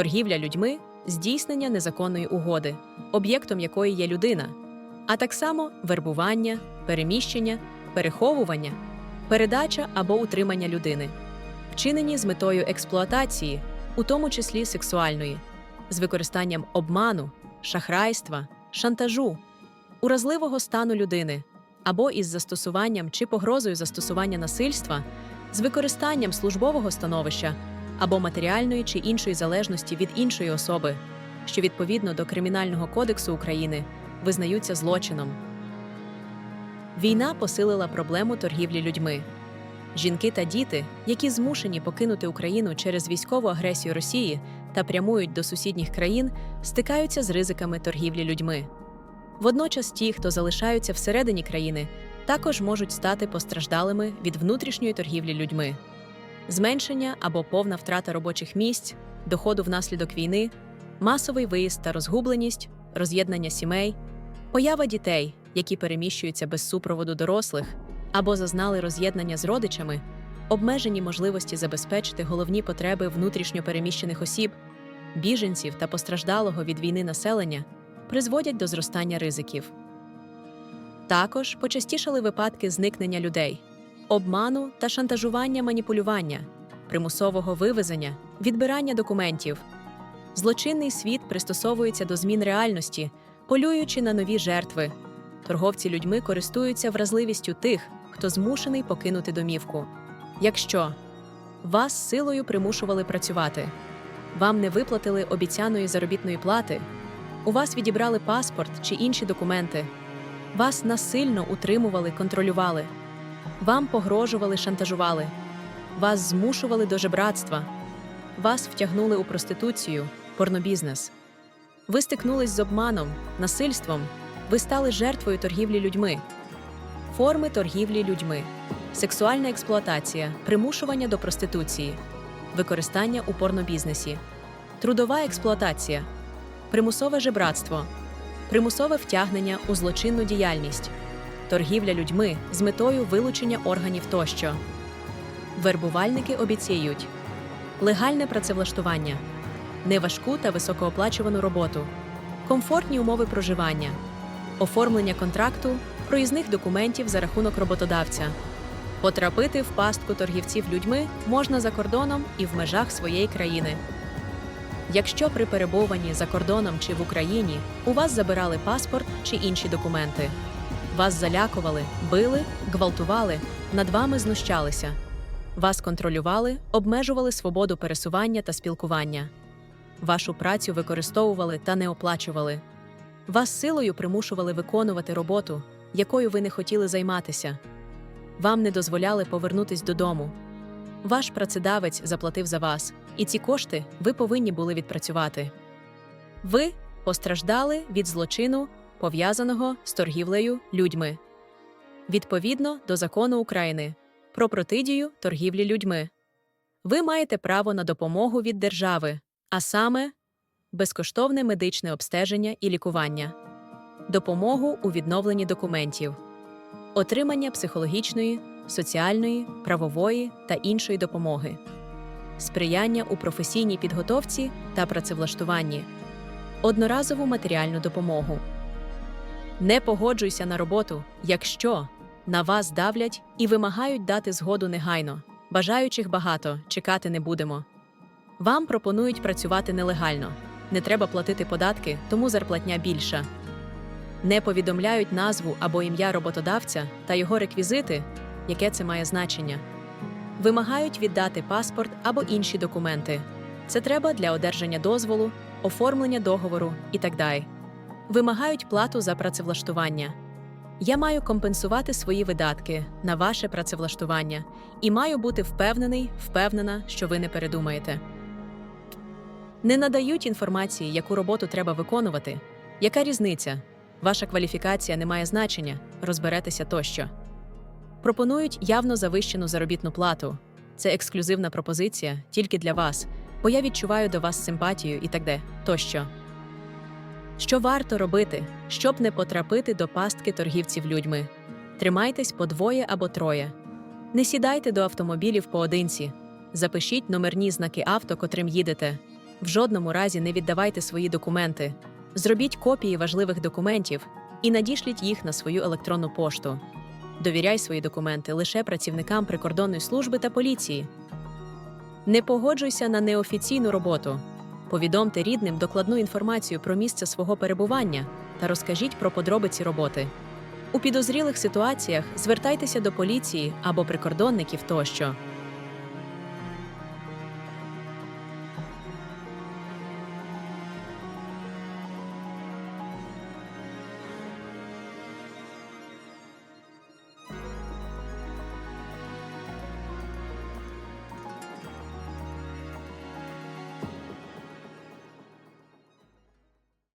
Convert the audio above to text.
торгівля людьми здійснення незаконної угоди, об'єктом якої є людина, а так само вербування, переміщення, переховування, передача або утримання людини, вчинені з метою експлуатації, у тому числі сексуальної, з використанням обману, шахрайства, шантажу, уразливого стану людини або із застосуванням чи погрозою застосування насильства, з використанням службового становища або матеріальної чи іншої залежності від іншої особи, що відповідно до Кримінального кодексу України визнаються злочином. Війна посилила проблему торгівлі людьми. Жінки та діти, які змушені покинути Україну через військову агресію Росії та прямують до сусідніх країн, стикаються з ризиками торгівлі людьми. Водночас ті, хто залишаються всередині країни, також можуть стати постраждалими від внутрішньої торгівлі людьми. Зменшення або повна втрата робочих місць, доходу внаслідок війни, масовий виїзд та розгубленість, роз'єднання сімей, поява дітей, які переміщуються без супроводу дорослих або зазнали роз'єднання з родичами, обмежені можливості забезпечити головні потреби внутрішньо переміщених осіб, біженців та постраждалого від війни населення призводять до зростання ризиків. Також почастішали випадки зникнення людей, обману та шантажування маніпулювання, примусового вивезення, відбирання документів. Злочинний світ пристосовується до змін реальності, полюючи на нові жертви. Торговці людьми користуються вразливістю тих, хто змушений покинути домівку. Якщо вас силою примушували працювати, вам не виплатили обіцяної заробітної плати, у вас відібрали паспорт чи інші документи, вас насильно утримували, контролювали, вам погрожували, шантажували, вас змушували до жебратства, вас втягнули у проституцію, порнобізнес. Ви стикнулись з обманом, насильством, ви стали жертвою торгівлі людьми. Форми торгівлі людьми, сексуальна експлуатація, примушування до проституції, використання у порнобізнесі, трудова експлуатація, примусове жебратство, примусове втягнення у злочинну діяльність, торгівля людьми з метою вилучення органів тощо. Вербувальники обіцяють легальне працевлаштування, неважку та високооплачувану роботу, комфортні умови проживання, оформлення контракту, проїзних документів за рахунок роботодавця. Потрапити в пастку торгівців людьми можна за кордоном і в межах своєї країни. Якщо при перебуванні за кордоном чи в Україні у вас забирали паспорт чи інші документи, вас залякували, били, гвалтували, над вами знущалися, вас контролювали, обмежували свободу пересування та спілкування, вашу працю використовували та не оплачували, вас силою примушували виконувати роботу, якою ви не хотіли займатися, вам не дозволяли повернутись додому. Ваш працедавець заплатив за вас, і ці кошти ви повинні були відпрацювати. Ви постраждали від злочину, пов'язаного з торгівлею людьми. Відповідно до закону України про протидію торгівлі людьми. Ви маєте право на допомогу від держави, а саме безкоштовне медичне обстеження і лікування, допомогу у відновленні документів, отримання психологічної, соціальної, правової та іншої допомоги, сприяння у професійній підготовці та працевлаштуванні, одноразову матеріальну допомогу. Не погоджуйся на роботу, якщо на вас давлять і вимагають дати згоду негайно. Бажаючих багато, чекати не будемо. Вам пропонують працювати нелегально. Не треба платити податки, тому зарплатня більша. Не повідомляють назву або ім'я роботодавця та його реквізити, яке це має значення. Вимагають віддати паспорт або інші документи. Це треба для одержання дозволу, оформлення договору і так далі. Вимагають плату за працевлаштування. Я маю компенсувати свої видатки на ваше працевлаштування і маю бути впевнений, впевнена, що ви не передумаєте. Не надають інформації, яку роботу треба виконувати. Яка різниця? Ваша кваліфікація не має значення, розберетеся тощо. Пропонують явно завищену заробітну плату. Це ексклюзивна пропозиція тільки для вас, бо я відчуваю до вас симпатію і так де тощо. Що варто робити, щоб не потрапити до пастки торгівців людьми? Тримайтесь по двоє або троє. Не сідайте до автомобілів поодинці. Запишіть номерні знаки авто, котрим їдете. В жодному разі не віддавайте свої документи. Зробіть копії важливих документів і надішліть їх на свою електронну пошту. Довіряй свої документи лише працівникам прикордонної служби та поліції. Не погоджуйся на неофіційну роботу. Повідомте рідним докладну інформацію про місце свого перебування та розкажіть про подробиці роботи. У підозрілих ситуаціях звертайтеся до поліції або прикордонників тощо.